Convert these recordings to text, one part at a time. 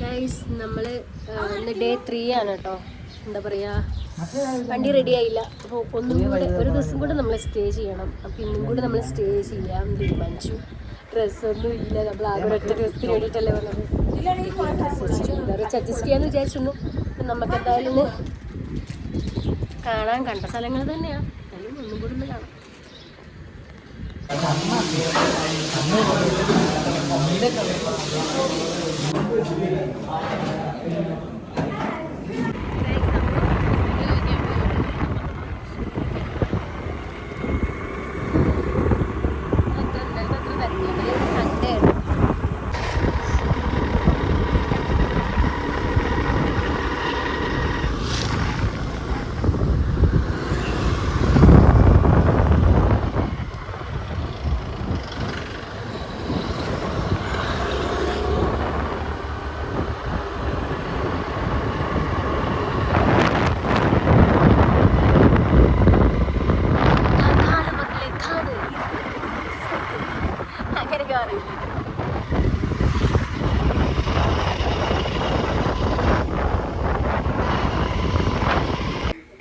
Guys നമ്മൾ ഇന്ന് day three ആണ് കേട്ടോ എന്താ പറയാ? വണ്ടി റെഡി ആയില്ല. അപ്പോൾ ഒന്നും കൂടെ ഒരു ദിവസം കൂടെ നമ്മൾ സ്റ്റേ ചെയ്യണം. അപ്പോൾ ഇന്നും കൂടെ നമ്മൾ സ്റ്റേ ചെയ്യാൻ തീരുമാനിച്ചു. ഡ്രസ്സൊന്നും ഇല്ല. നമ്മൾ ആകെ ഒറ്റ ദിവസത്തിന് വേണ്ടിയിട്ടല്ലേ വന്നത്. അഡ്ജസ്റ്റ് ചെയ്യാന്ന് വിചാരിച്ചിരുന്നു. അപ്പം നമുക്ക് എന്തായാലും കാണാൻ കണ്ട സ്ഥലങ്ങൾ തന്നെയാണ് എന്നാലും ഒന്നും കൂടെ ഒന്ന് കാണാം. Sunday Thank you.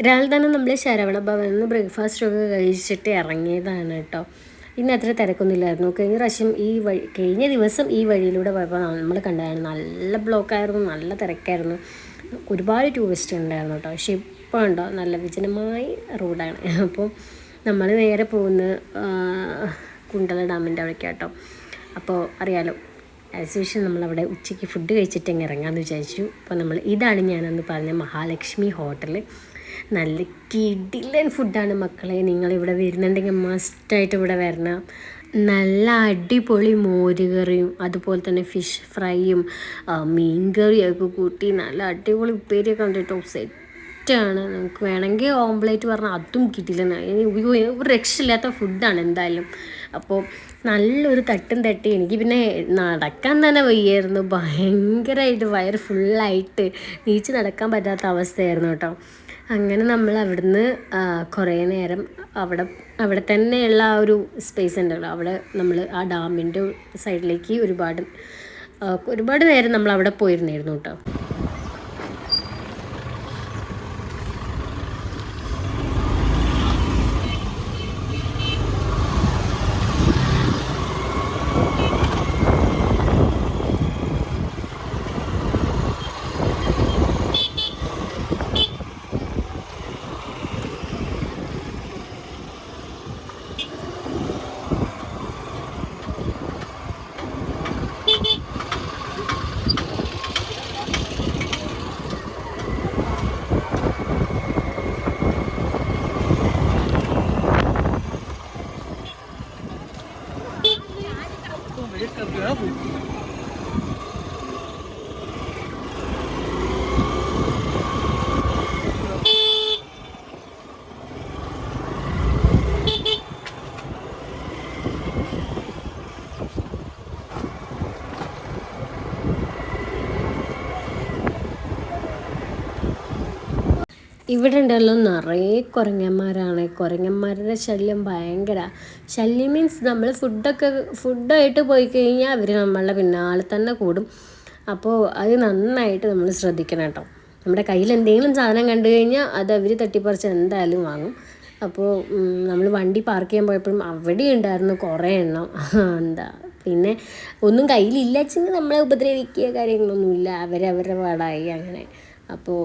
രാവിലെ തന്നെ നമ്മൾ ശരവണ ഭവനിൽ നിന്ന് ബ്രേക്ക്ഫാസ്റ്റൊക്കെ കഴിച്ചിട്ട് ഇറങ്ങിയതാണ് കേട്ടോ. ഇന്ന് അത്ര തിരക്കൊന്നുമില്ലായിരുന്നു. കഴിഞ്ഞ പ്രാവശ്യം ഈ വഴി കഴിഞ്ഞ ദിവസം ഈ വഴിയിലൂടെ പോയപ്പോൾ നമ്മൾ കണ്ടതാണ് നല്ല ബ്ലോക്കായിരുന്നു നല്ല തിരക്കായിരുന്നു. ഒരുപാട് ടൂറിസ്റ്റ് ഉണ്ടായിരുന്നു കേട്ടോ. പക്ഷേ ഇപ്പോൾ ഉണ്ടോ നല്ല വിജനമായ റോഡാണ് അപ്പോൾ നമ്മൾ നേരെ പോകുന്ന കുണ്ടല ഡാമിന്റെ ഡാമിന്റെ അവിടേക്കാട്ടോ അപ്പോൾ അറിയാലോ ആസ് യൂഷ്വൽ നമ്മളവിടെ ഉച്ചയ്ക്ക് ഫുഡ് കഴിച്ചിട്ട് ഇറങ്ങാമെന്ന് വിചാരിച്ചു. അപ്പോൾ നമ്മൾ ഇതാണ് ഞാനന്ന് പറഞ്ഞ മഹാലക്ഷ്മി ഹോട്ടൽ നല്ല കിടിലൻ ഫുഡാണ് മക്കളെ. നിങ്ങളിവിടെ വരുന്നുണ്ടെങ്കിൽ മസ്റ്റായിട്ട് ഇവിടെ വരണം. നല്ല അടിപൊളി മോരുകറിയും അതുപോലെ തന്നെ ഫിഷ് ഫ്രൈയും മീൻ കറിയൊക്കെ കൂട്ടി നല്ല അടിപൊളി ഉപ്പേരിയൊക്കെ കണ്ടിട്ടോ. സെറ്റാണ് നമുക്ക് വേണമെങ്കിൽ ഓംപ്ലേറ്റ് പറഞ്ഞാൽ അതും കിട്ടില്ല ഇനി ഒരു രക്ഷയില്ലാത്ത ഫുഡാണ് എന്തായാലും. അപ്പോൾ നല്ലൊരു തട്ടും തട്ടി. എനിക്ക് പിന്നെ നടക്കാൻ തന്നെ വയ്യായിരുന്നു. ഭയങ്കരമായിട്ട് വയറ് ഫുള്ളായിട്ട് നീച്ച് നടക്കാൻ പറ്റാത്ത അവസ്ഥയായിരുന്നു കേട്ടോ. അങ്ങനെ നമ്മൾ അവിടുന്ന് കുറേ നേരം അവിടെ അവിടെ തന്നെയുള്ള ആ ഒരു സ്പേസ് ഉണ്ടല്ലോ. അവിടെ നമ്മൾ ആ ഡാമിന്റെ സൈഡിലേക്ക് ഒരുപാട് ഒരുപാട് നേരം നമ്മൾ അവിടെ പോയിരുന്നായിരുന്നു കേട്ടോ. ഇവിടെ ഉണ്ടല്ലോ നിറയെ കുരങ്ങന്മാരാണ്. കുരങ്ങന്മാരുടെ ശല്യം ഭയങ്കര. ശല്യം മീൻസ് നമ്മൾ ഫുഡൊക്കെ ഫുഡായിട്ട് പോയി കഴിഞ്ഞാൽ അവർ നമ്മളുടെ പിന്നാലെ തന്നെ കൂടും. അപ്പോൾ അത് നന്നായിട്ട് നമ്മൾ ശ്രദ്ധിക്കണം കേട്ടോ. നമ്മുടെ കയ്യിൽ എന്തെങ്കിലും സാധനം കണ്ടു കഴിഞ്ഞാൽ അത് അവർ തട്ടിപ്പറിച്ച് എന്തായാലും വാങ്ങും. അപ്പോൾ നമ്മൾ വണ്ടി പാർക്ക് ചെയ്യാൻ പോയപ്പോഴും അവിടെ ഉണ്ടായിരുന്നു കുറേ എണ്ണം. എന്താ പിന്നെ ഒന്നും കയ്യിലില്ല വെച്ചെങ്കിൽ നമ്മളെ ഉപദ്രവിക്കുക കാര്യങ്ങളൊന്നുമില്ല. അവരവരുടെ പാടായി അങ്ങനെ. അപ്പോൾ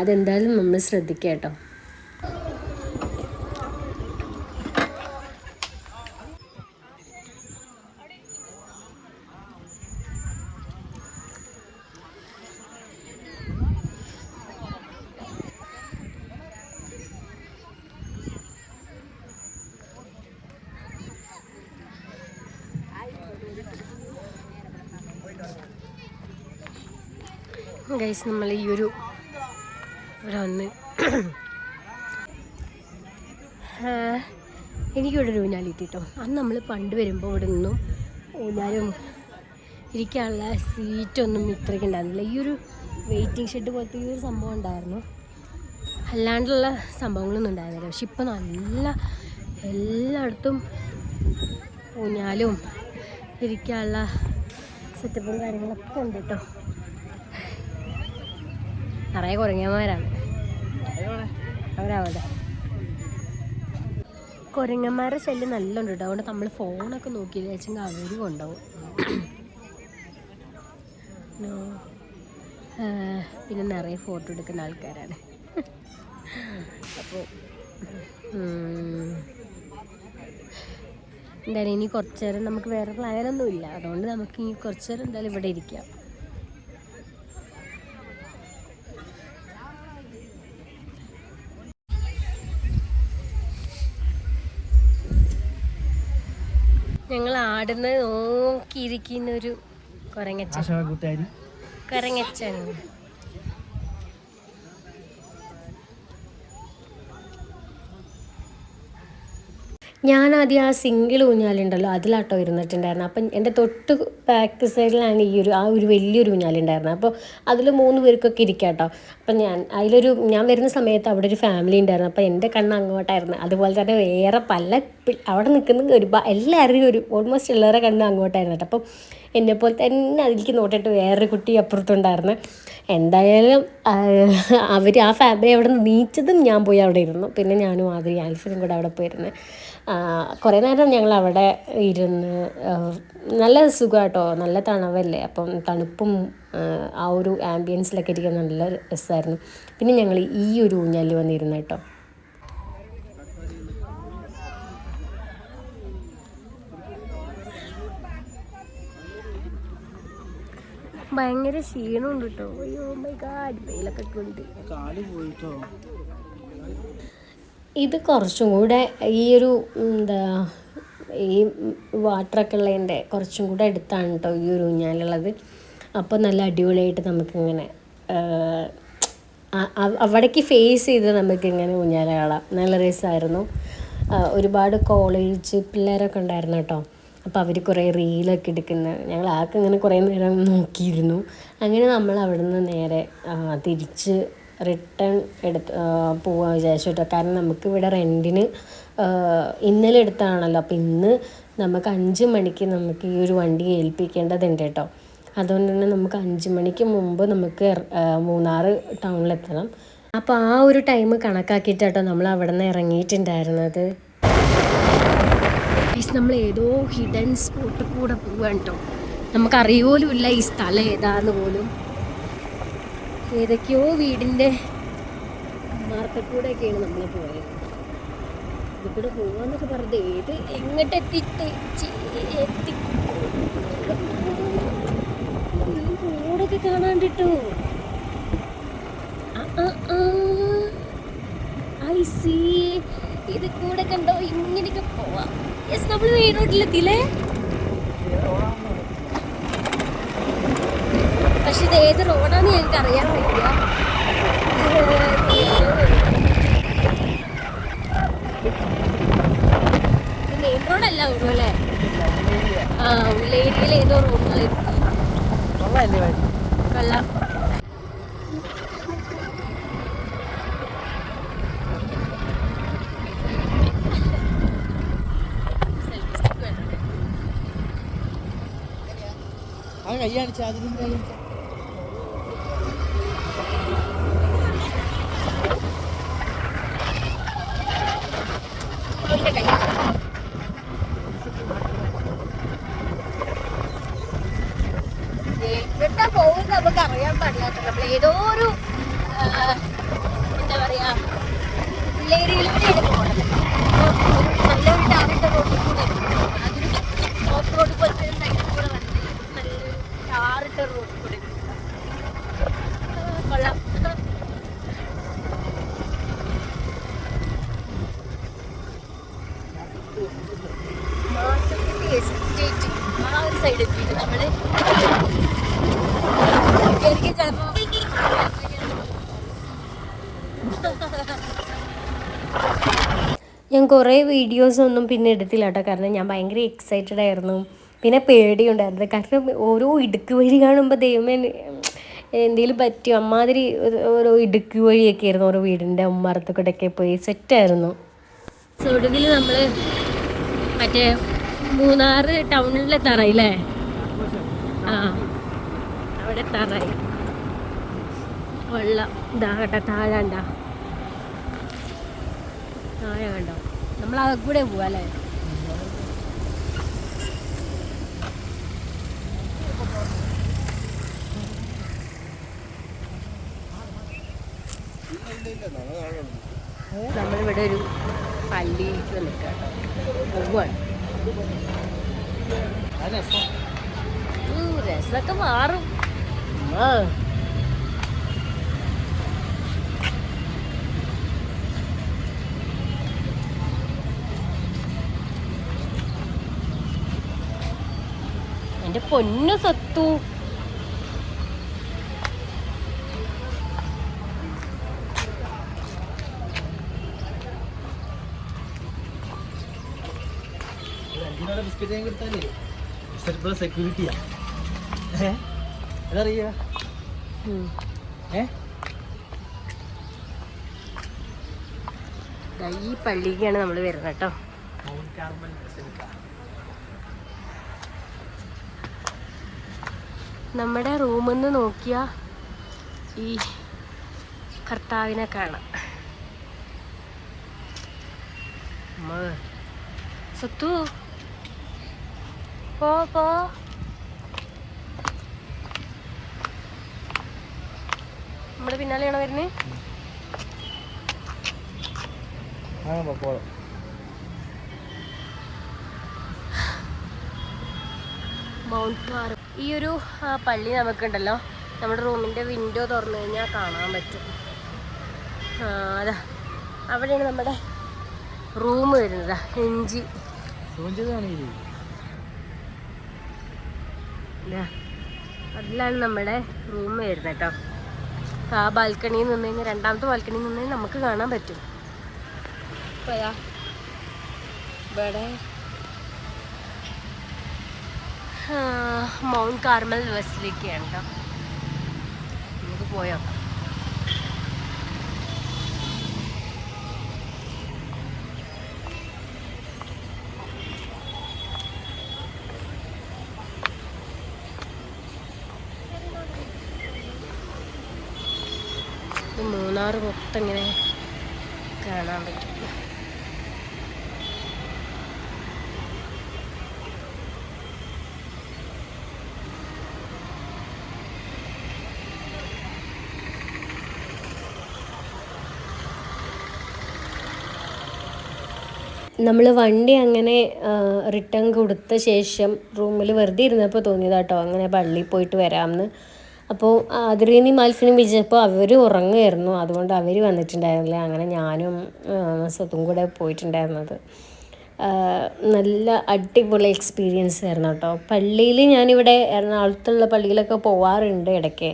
അതെന്തായാലും നമ്മൾ ശ്രദ്ധിക്കുക കേട്ടോ. ഗൈസ് നമ്മൾ ഈ ഒരു ഇവിടെ വന്ന് എനിക്കിവിടെ ഒരു ഊഞ്ഞാൽ കിട്ടിട്ടോ അന്ന് നമ്മൾ പണ്ട് വരുമ്പോൾ ഇവിടെ നിന്നും ഊഞ്ഞാലും ഇരിക്കാനുള്ള സീറ്റൊന്നും ഇത്രയ്ക്ക് ഉണ്ടായിരുന്നില്ല. ഈ ഒരു വെയിറ്റിംഗ് ഷെഡ് പോലത്തെ ഈ ഒരു സംഭവം ഉണ്ടായിരുന്നു. അല്ലാണ്ടുള്ള സംഭവങ്ങളൊന്നും ഉണ്ടായിരുന്നില്ല. പക്ഷെ ഇപ്പം നല്ല എല്ലായിടത്തും ഊഞ്ഞാലും ഇരിക്കാനുള്ള സെറ്റപ്പും കാര്യങ്ങളൊക്കെ ഉണ്ട് കേട്ടോ നിറയെ കുരങ്ങന്മാരാണ്. അവരവിടെ. കുരങ്ങന്മാരുടെ ശല്യം നല്ലോണ്ട് കേട്ടോ അതുകൊണ്ട് നമ്മൾ ഫോണൊക്കെ നോക്കിയില്ല വെച്ചെങ്കിൽ അവരും. ആ, പിന്നെ നിറയെ ഫോട്ടോ എടുക്കുന്ന ആൾക്കാരാണ്. അപ്പോൾ എന്തായാലും ഇനി കുറച്ച് നേരം നമുക്ക് വേറെ പ്ലാനൊന്നുമില്ല. അതുകൊണ്ട് നമുക്ക് ഇനി കുറച്ച് നേരം എന്തായാലും ഇവിടെ ഇരിക്കാം. ഞങ്ങൾ ആടുന്നത് നോക്കിയിരിക്കുന്ന ഒരു കുരങ്ങച്ച ആശാ കൂട്ടുകാരി. ഞാൻ ആദ്യം ആ സിംഗിൾ ഊഞ്ഞാലുണ്ടല്ലോ അതിലാട്ടോ ഇരുന്നിട്ടുണ്ടായിരുന്നു. അപ്പം എന്റെ തൊട്ട് ബാക്ക് സൈഡിലാണ് ഈ ഒരു ആ ഒരു വലിയൊരു ഊഞ്ഞാലുണ്ടായിരുന്നത് അപ്പോൾ അതിൽ മൂന്ന് പേർക്കൊക്കെ ഇരിക്കാം കേട്ടോ അപ്പം ഞാൻ അതിലൊരു ഞാൻ വരുന്ന സമയത്ത് അവിടെ ഒരു ഫാമിലി ഉണ്ടായിരുന്നു. അപ്പോൾ എന്റെ കണ്ണ് അങ്ങോട്ടായിരുന്നു. അതുപോലെ തന്നെ വേറെ പല അവിടെ നിൽക്കുന്ന ഒരു എല്ലാവരുടെയും ഒരു ഓൾമോസ്റ്റ് എല്ലാവരുടെ കണ്ണ് അങ്ങോട്ടായിരുന്നു കേട്ടോ. അപ്പം എന്നെപ്പോലെ തന്നെ അതിലേക്ക് നോട്ടിട്ട് വേറൊരു കുട്ടി അപ്പുറത്തുണ്ടായിരുന്നു. എന്തായാലും അവർ ആ ഫാമിലി അവിടെ നിന്ന് നീച്ചതും ഞാൻ പോയി അവിടെ ഇരുന്നു. പിന്നെ ഞാനും ആദ്യം ആൽഫിനും കൂടെ അവിടെ പോയിരുന്നു. കുറേ നേരം ഞങ്ങൾ അവിടെ ഇരുന്ന് നല്ല സുഖമാട്ടോ നല്ല തണവല്ലേ. അപ്പം തണുപ്പും ആ, ഒരു ആംബിയൻസിലൊക്കെ ഇരിക്കാൻ നല്ല രസമായിരുന്നു പിന്നെ ഞങ്ങൾ ഈ ഒരു ഊഞ്ഞാലിൽ വന്നിരുന്നു കേട്ടോ. ഭയങ്കര ക്ഷീണമുണ്ട് കേട്ടോ. അയ്യോ മൈ ഗാഡ് വെയിലൊക്കെ കൊണ്ട് കാൽ പോയിട്ടോ? ഇത് കുറച്ചും കൂടെ ഈ ഒരു എന്താ ഈ വാട്ടറൊക്കെ ഉള്ളതിന്റെ കുറച്ചും കൂടെ അടുത്താണ് കേട്ടോ ഈ ഒരു ഊഞ്ഞാലുള്ളത്. അപ്പോൾ നല്ല അടിപൊളിയായിട്ട് നമുക്കിങ്ങനെ അവിടേക്ക് ഫേസ് ചെയ്ത് നമുക്കിങ്ങനെ ഊഞ്ഞാല കാണാം. നല്ല രസമായിരുന്നു ഒരുപാട് കോളേജ് പിള്ളേരൊക്കെ ഉണ്ടായിരുന്നു കേട്ടോ. അപ്പോൾ അവർ കുറേ റീലൊക്കെ എടുക്കുന്ന. ഞങ്ങൾ ആൾക്ക് ഇങ്ങനെ കുറേ നേരം നോക്കിയിരുന്നു. അങ്ങനെ നമ്മൾ അവിടെ നിന്ന് നേരെ തിരിച്ച് റിട്ടേൺ എടുത്ത് പോകാൻ വിചാരിച്ചു കേട്ടോ. കാരണം നമുക്ക് ഇവിടെ റെന്റിന് ഇന്നലെ എടുത്താണല്ലോ. അപ്പോൾ ഇന്ന് നമുക്ക് അഞ്ച് മണിക്ക് നമുക്ക് ഈ ഒരു വണ്ടി ഏൽപ്പിക്കേണ്ടതുണ്ട് കേട്ടോ. അതുകൊണ്ട് തന്നെ നമുക്ക് അഞ്ച് മണിക്ക് മുമ്പ് നമുക്ക് മൂന്നാർ ടൗണിലെത്തണം അപ്പോൾ ആ ഒരു ടൈം കണക്കാക്കിയിട്ടാട്ടോ നമ്മൾ അവിടെ നിന്ന് ഇറങ്ങിയിട്ടുണ്ടായിരുന്നത് നമ്മൾ ഏതോ ഹിഡൻ സ്പോട്ട് കൂടെ പോവാണ് കേട്ടോ നമുക്കറിയോലും ഇല്ല ഈ സ്ഥലം ഏതാന്ന് പോലും. ഏതൊക്കെയോ വീടിന്റെ മാർക്കൂടെയൊക്കെയാണ് നമ്മൾ പോയത്. ഇവിടെ പോവാന്നൊക്കെ പറഞ്ഞത് ഏത് എങ്ങോട്ട് എത്തി എത്തി കാണാണ്ടിട്ടു. I C. ഇത് കൂടെ കണ്ടോ? ഇങ്ങനെയൊക്കെ പോവാം. യെസ് നമ്മൾ മെയിൻ റോഡിലെത്തിയില്ലേ പക്ഷെ ഇത് ഏത് റോഡാന്ന് ഞങ്ങൾക്ക് അറിയാൻ വയ്യ. മെയിൻ റോഡല്ല ഉള്ളൂ അല്ലേ ആ ഉള്ള ഏരിയയിൽ ഏതോ റോഡിൽ കൊള്ളാല്ലേ വഴി? കൊള്ളാം. ആ കൈ എങ്ങോട്ടാ പോകുന്നത് നമുക്ക് അറിയാൻ പാടില്ല കേട്ടോ. നമ്മൾ ഏതോ ഒരു എന്താ പറയാ ഉള്ളേരിയയിലൂടെയാണ് പോകുന്നത് അപ്പോൾ നല്ലൊരു ടാറിട്ട റോഡിൽ കൂടെ അതൊരു ഓഫ് റോഡ് പോലത്തെ ഒരു സൈഡിൽ കൂടെ വന്നിട്ട് നല്ലൊരു ടാറിട്ട റോഡിൽ കൂടെ ആ, കൊള്ളാം മാസത്തിന്റെ എസ്റ്റേറ്റ് ആ ഒരു സൈഡ് എത്തിയിട്ട് നമ്മൾ ശരിക്കും ചിലപ്പോ ഞാൻ കുറേ വീഡിയോസൊന്നും പിന്നെ എടുത്തില്ല കേട്ടോ കാരണം ഞാൻ ഭയങ്കര എക്സൈറ്റഡ് ആയിരുന്നു. പിന്നെ പേടിയുണ്ടായിരുന്നു. കാരണം ഓരോ ഇടുക്ക് വഴി കാണുമ്പോൾ ദൈവമേ എന്തെങ്കിലും പറ്റിയോ? അമ്മാതിരി ഓരോ ഇടുക്ക് വഴിയൊക്കെ ആയിരുന്നു ഓരോ വീടിന്റെ ഉമ്മറത്ത് കൂടെയൊക്കെ പോയി സെറ്റായിരുന്നു ഒടുവിൽ നമ്മൾ മറ്റേ മൂന്നാർ ടൗണിലെ തറയില്ലേ ആ. അവിടെ തറ വെള്ളം. ഇതാകട്ടെ കേട്ടോ താഴെ താഴെ കണ്ടോ? നമ്മൾ അത് കൂടെ പോവാ അല്ലേ നമ്മളിവിടെ ഒരു പള്ളിയിൽ നിൽക്കാം പോവാണ്. രസമൊക്കെ മാറും. ആ. എന്റെ പൊന്നു സത്തു. സെക്യൂരിറ്റിയാ ഏ? അതറിയാ? ഉം. ഏ? ഈ പള്ളിക്കാണ് നമ്മൾ വരുന്നത് കേട്ടോ മൗണ്ട് കാർമൽ ബസിലിക്ക നമ്മുടെ റൂമിൽ നിന്ന് നോക്കിയ ഈ കർത്താവിനെ കാണാം. സത്തു. പോ പോ. നമ്മുടെ പിന്നാലെയാണോ വരുന്നത് മൗണ്ട് പാറ ഈ ഒരു പള്ളി നമുക്കുണ്ടല്ലോ. നമ്മുടെ റൂമിന്റെ വിൻഡോ തുറന്നു കഴിഞ്ഞാൽ കാണാൻ പറ്റും. അതാ. അവിടെയാണ് നമ്മുടെ റൂം വരുന്നത്. ഇഞ്ചി അതിലാണ് നമ്മുടെ റൂം വരുന്നത് കേട്ടോ. ആ ബാൽക്കണിയിൽ നിന്ന് കഴിഞ്ഞാൽ രണ്ടാമത്തെ ബാൽക്കണിയിൽ നിന്ന് നമുക്ക് കാണാൻ പറ്റും. ഇവിടെ മൗണ്ട് കാർമൽ ബസ്സിലേക്കാണ് കേട്ടോ നമുക്ക് പോയോ. മൂന്നാറ് മൊത്തം ഇങ്ങനെ കാണാൻ പറ്റും. നമ്മൾ വണ്ടി അങ്ങനെ റിട്ടേൺ കൊടുത്ത ശേഷം റൂമിൽ വെറുതെ ഇരുന്നപ്പോൾ തോന്നിയതാട്ടോ. അങ്ങനെ പള്ളിയിൽ പോയിട്ട് വരാമെന്ന് അപ്പോൾ അതിരീനി മാൽഫിനും വിജയപ്പോൾ അവർ ഉറങ്ങുമായിരുന്നു അതുകൊണ്ട് അവർ വന്നിട്ടുണ്ടായിരുന്നില്ല. അങ്ങനെ ഞാനും സ്വത്തും കൂടെ പോയിട്ടുണ്ടായിരുന്നത്. നല്ല അടിപൊളി എക്സ്പീരിയൻസ് ആയിരുന്നു കേട്ടോ. പള്ളിയിൽ ഞാനിവിടെ എറണാകുളത്തുള്ള പള്ളിയിലൊക്കെ പോവാറുണ്ട് ഇടയ്ക്ക്.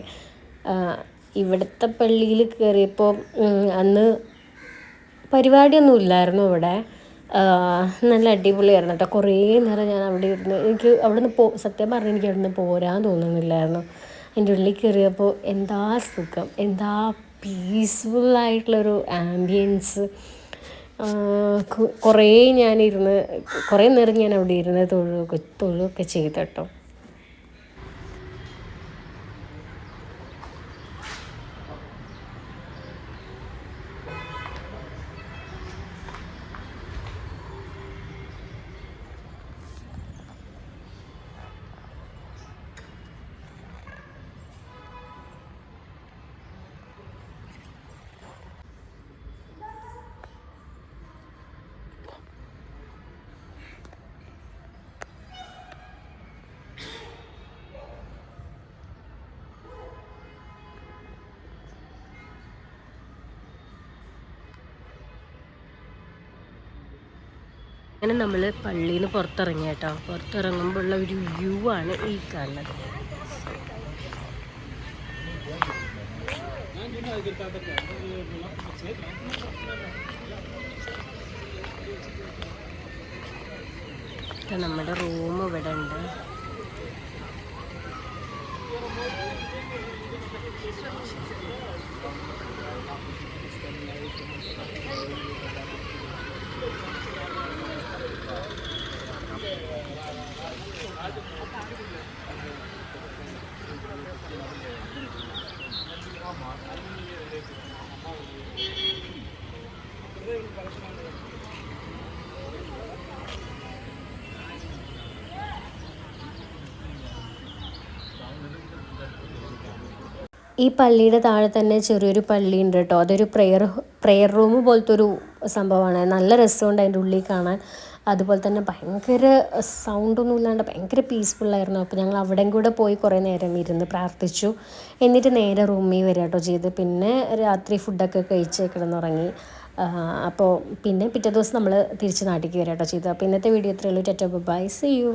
ഇവിടുത്തെ പള്ളിയിൽ കയറിയപ്പോൾ അന്ന് പരിപാടിയൊന്നും ഇല്ലായിരുന്നു ഇവിടെ. നല്ല അടിപൊളിയായിരുന്നു കേട്ടോ. കുറേ നേരം ഞാൻ അവിടെ ഇരുന്ന് എനിക്ക് അവിടെ നിന്ന് പോ സത്യം പറഞ്ഞാൽ എനിക്ക് അവിടെ നിന്ന് പോരാൻ തോന്നുന്നില്ലായിരുന്നു. എന്റെ ഉള്ളിൽ കയറിയപ്പോൾ എന്താ സുഖം എന്താ പീസ്ഫുള്ളായിട്ടുള്ളൊരു ആംബിയൻസ് കുറേ ഞാനിരുന്ന് കുറേ നേരം ഞാൻ അവിടെ ഇരുന്ന് തൊഴുകയൊക്കെ തൊഴുകയൊക്കെ ചെയ്തു കേട്ടോ. അങ്ങനെ നമ്മൾ പള്ളിയിൽ നിന്ന് പുറത്തിറങ്ങി കേട്ടോ. പുറത്തിറങ്ങുമ്പോഴുള്ള ഒരു വ്യൂ ആണ് ഈ കാണുന്നത്. നമ്മുടെ റൂം ഇവിടെ ഉണ്ട് ഈ പള്ളിയുടെ താഴെ തന്നെ ചെറിയൊരു പള്ളി ഉണ്ട് കേട്ടോ. അതൊരു പ്രെയർ പ്രെയർ റൂം പോലത്തെ ഒരു സംഭവമാണ്. നല്ല രസമുണ്ട് അതിന്റെ ഉള്ളിൽ കാണാൻ. അതുപോലെ തന്നെ ഭയങ്കര സൗണ്ടൊന്നും ഇല്ലാണ്ട് ഭയങ്കര പീസ്ഫുള്ളായിരുന്നു അപ്പോൾ ഞങ്ങൾ അവിടെയും കൂടെ പോയി കുറേ നേരം ഇരുന്ന് പ്രാർത്ഥിച്ചു. എന്നിട്ട് നേരെ റൂമിൽ വരിക കേട്ടോ ചെയ്ത്. പിന്നെ രാത്രി ഫുഡൊക്കെ കഴിച്ച് കിടന്നുറങ്ങി അപ്പോൾ പിന്നെ പിറ്റേ ദിവസം നമ്മൾ തിരിച്ച് നാട്ടിലേക്ക് വരാം കേട്ടോ ചെയ്ത് അപ്പോൾ ഇന്നത്തെ വീഡിയോ ഇത്രയുള്ളൂ ടെറ്റോ ബൈ സി യു